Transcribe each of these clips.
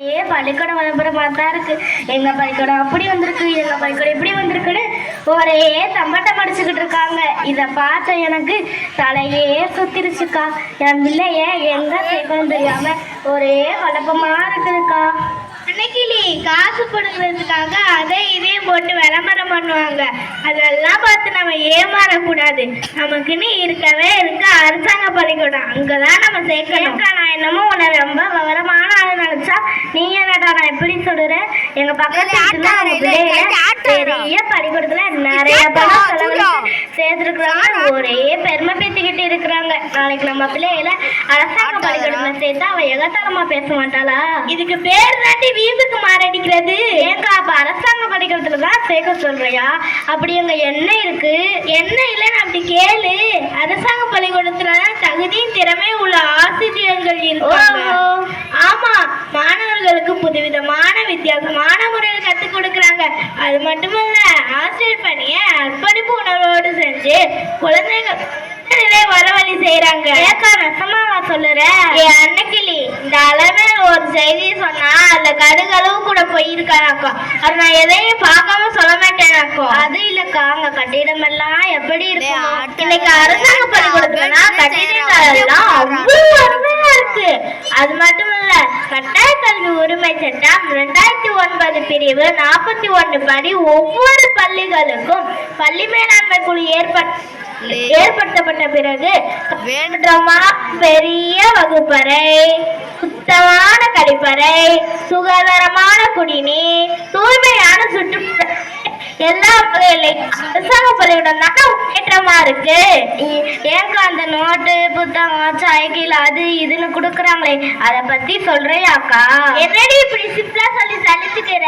ஏ பள்ளிக்கூடம் விளம்பரமா தான் இருக்கு. எங்க பள்ளிக்கூடம் அப்படி வந்திருக்கு எங்க பள்ளிக்கூடம் இப்படி வந்திருக்குன்னு ஒரே தம்பட்டம் அடிச்சுக்கிட்டு இருக்காங்க. இத பார்த்த எனக்கு தலையே சுத்திருச்சுக்கா. என் பிள்ளைய எங்க சேர்க்கணும் தெரியாம ஒரே குழப்பமா இருக்குதுக்கா. அன்னைக்கிளி காசு கொடுக்கறதுக்காக அதை இதையும் போட்டு விளம்பரம் பண்ணுவாங்க. அதெல்லாம் பார்த்து நம்ம ஏமாறக்கூடாது. நமக்குன்னு இருக்கவே இருக்கு அரசாங்க பள்ளிக்கூடம் அங்கதான் நம்ம சேர்க்கணும். நான் என்னமோ உன்னை ரொம்ப விவரமான ஆளு நினைச்சா நீ என்னடா நான் எப்படி சொல்றேன் எங்க பக்கத்து வீட்டுல அவங்க பிள்ளைய பெரிய பள்ளிக்கூடத்துல நிறைய பணம் செலவழிச்சு சேர்த்துருக்குறாங்க ஒரே பெருமை பேசிக்கிட்டு இருக்கிறாங்க. நாளைக்கு நம்ம பிள்ளைகள அரசாங்க பள்ளிக்கூடத்துல சேர்த்தா அவ எகத்தரமா பேச மாட்டாளா? இதுக்கு பேர் தாண்டி வீம்புக்கு மாரடிக்கிறது. ஏங்கா அப்ப அரசாங்க பள்ளிக்கூடத்துல தான் சேர்க்க சொல்றியா? அப்படி அங்க என்ன இருக்கு? என்ன இல்லைன்னு அப்படி கேளு. அரசாங்க பள்ளிக்கூடத்துல தான் தகுதியும் திறமையும் உள்ள ஆசிரியர்கள் இருக்காங்க. ஆமா மாணவர்களுக்கு புதுவிதமான வித்தியாசமான அது மட்டுமல்ல ஆசிரியர் பணியை அர்ப்பணிப்பு உணர்வோடு செஞ்சு குழந்தைகள் வரவழி செய்யறாங்க ஏக்கா நெசமாவா சொல்லுற. ஏ அன்னக்கிளி இந்த அளவு ஒரு செய்தியை சொன்னா அதுல கடுகளவு கூட போயிருக்காராக்கா அது நான் எதையும் பார்க்காம சொல்ல மாட்டேனாக்கோ அது இல்லக்கா அங்க கட்டிடம் எல்லாம் எப்படி இருக்கும். இன்னைக்கு அரசாங்க பள்ளிக்கூடத்துலனா கட்டிடங்கள் எல்லாம் அவ்வளவு இருக்கு அது மட்டும் இல்ல கட்டாய கல்வி உரிமை சட்டம் இரண்டாயிரத்தி ஒன்பது பிரிவு நாற்பத்தி ஒன்று படி ஒவ்வொரு பள்ளிகளுக்கும் பள்ளி மேலாண்மை குழு ஏற்பட் ஏற்படுத்தப்பட்ட பிறகு வேண்டுமா பெரிய வகுப்பறை சுத்தமான கழிப்பறை சுகாதாரமான குடிநீர் தூய்மையான சுற்றுப்புற எல்லா வகையிலையும் அரசாங்க பள்ளிக்கூடம் தான் முன்னேற்றமா இருக்கு. புத்தகம் சைக்கிள் அது இதுன்னு கொடுக்குறாங்களே. அதை பத்தி சொல்றியாக்கா? என்னடி இப்படி சிம்பிளா சொல்லி சலிச்சுக்கிற?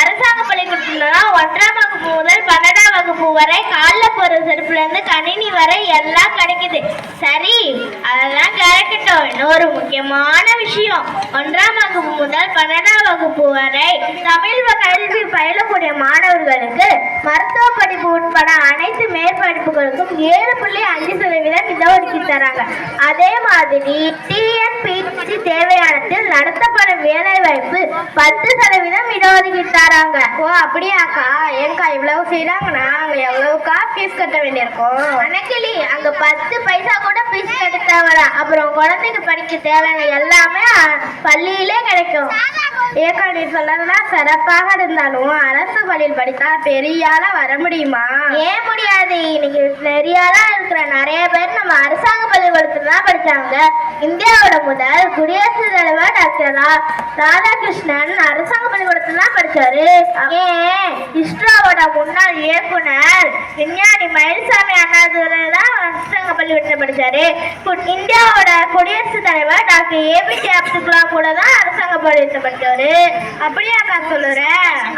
அரசாங்க பள்ளிக்கூடத்துல ஒன்றாம் வகுப்பு முதல் பன்னெண்டாம் வகுப்பு வரை காலில் போற செருப்புல இருந்து கணினி வரை எல்லாம் கிடைக்குது. சரி அதெல்லாம் கிடைக்கட்டும் இன்னொரு முக்கியமான விஷயம். ஒன்றாம் வகுப்பு முதல் பன்னெண்டாம் வகுப்பு வரை தமிழ் கல்வி பயிலக்கூடிய மாணவர்களுக்கு மருத்துவ ஏழு புள்ளி அஞ்சு சதவீதம் இடஒதுக்கீடு தராங்க. அதே மாதிரி டிஎன்பிசி தேவையானத்தில் நடத்தப்படும் வேலை வாய்ப்பு பத்து சதவீதம் இடஒதுக்கீடு தராங்க. ஓ அப்படியாக்கா? ஏங்கா இவ்வளவு செய்யறாங்கன்னா அங்க எவ்வளவுக்கா ஃபீஸ் கட்ட வேண்டியிருக்கும்? அனக்கிளி அங்க பத்து பைசா கூட ஃபீஸ் கட்ட தேவையில்ல அப்புறம் குழந்தைங்க படிக்க தேவையான எல்லாமே பள்ளியிலே கிடைக்கும். ஏக்கா நீ சிறப்பாக இருந்தாலும் அரசு பள்ளியில் படித்தா பெரியால வர முடியுமா? ஏன் முடியாது? இன்னைக்கு பெரியாளா இருக்கிற நிறைய பேர் நம்ம அரசாங்க பள்ளிக்கூடத்துல தான் படிச்சாங்க இந்தியாவோட முதல் குடியரசு தலைவர் டாக்டர் ராதாகிருஷ்ணன் அரசாங்க பள்ளிக்கூடத்துல தான் படிச்சாரு. ஏன்? இஸ்ரோவோட முன்னாள் இயக்குனர் விஞ்ஞானி மயில்சாமி அண்ணாதுரை தான் அரசாங்க பள்ளி படிச்சாரு இந்தியாவோட குடியரசுத் தலைவர் டாக்டர் ஏபிஜே அப்துல் கலாம் கூட தான் அரசாங்க பள்ளிக்கூடத்துல படிச்சாரு அப்படியாக்கா சொல்லுற?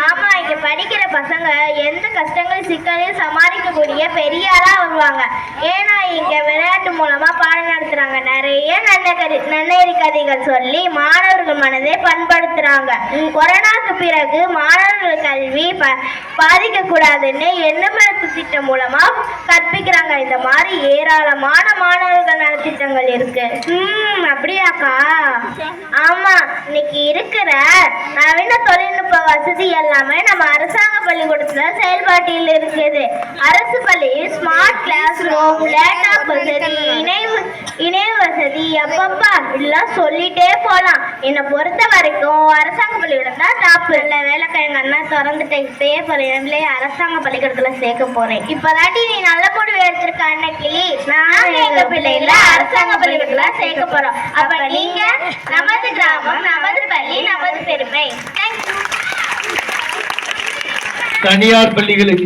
ஆமா இங்க படிக்கிற பசங்க எந்த கஷ்டங்கள் சிக்கலையும் சமாளிக்கக்கூடிய பெரிய ஆளா வருவாங்க. ஏன்னா இங்க விளையாட்டு மூலமா பாடம் நடத்துறாங்க. நிறைய நல்ல கதை நன்னெறி கதைகள் சொல்லி மாணவர்கள் மனதை பண்படுத்துறாங்க. கொரோனாக்கு பிறகு மாணவர்கள் கல்வி ப- பாதிக்க கூடாதுன்னு எண்ணமரத்து திட்டம் மூலமா கற்பிக்கிறாங்க. இந்த மாதிரி ஏராளமான மாணவர்கள் நலத்திட்டங்கள் இருக்கு. ம் அப்படியாக்கா? ஆமா இன்னைக்கு இருக்கிற நவீன தொழில்நுட்ப வசதி எல்லாமே நம்ம அரசாங்க பள்ளிக்கூடத்துல செயல்பாட்டில் இருக்குது அரசு பள்ளியில் ஸ்மார்ட் கிளாஸ் ரூம் லேப்டாப் வசதி இணைவு இணைய வசதி எப்பப்பா இதெல்லாம் சொல்லிட்டே போகலாம் என்னை பொறுத்த வரைக்கும் அரசாங்க பள்ளிக்கூடம் தான் டாப் இல்லை வேலைக்கா எங்கள் அண்ணா திறந்துட்டேன் இப்பயே போகிறேன் அரசாங்க பள்ளிக்கூடத்தில் சேர்க்க போறேன். இப்போதாட்டி நீ நல்ல முடிவு எடுத்திருக்க அன்னைக்கு. நான் எங்கள் பிள்ளைகள அரசாங்க பள்ளிக்கூடத்தில் சேர்க்க போறோம். அப்போ நீங்க நமது கிராமம் நமது பள்ளி நமது பெருமை. தேங்க்யூ தனியார் பள்ளிகளுக்கு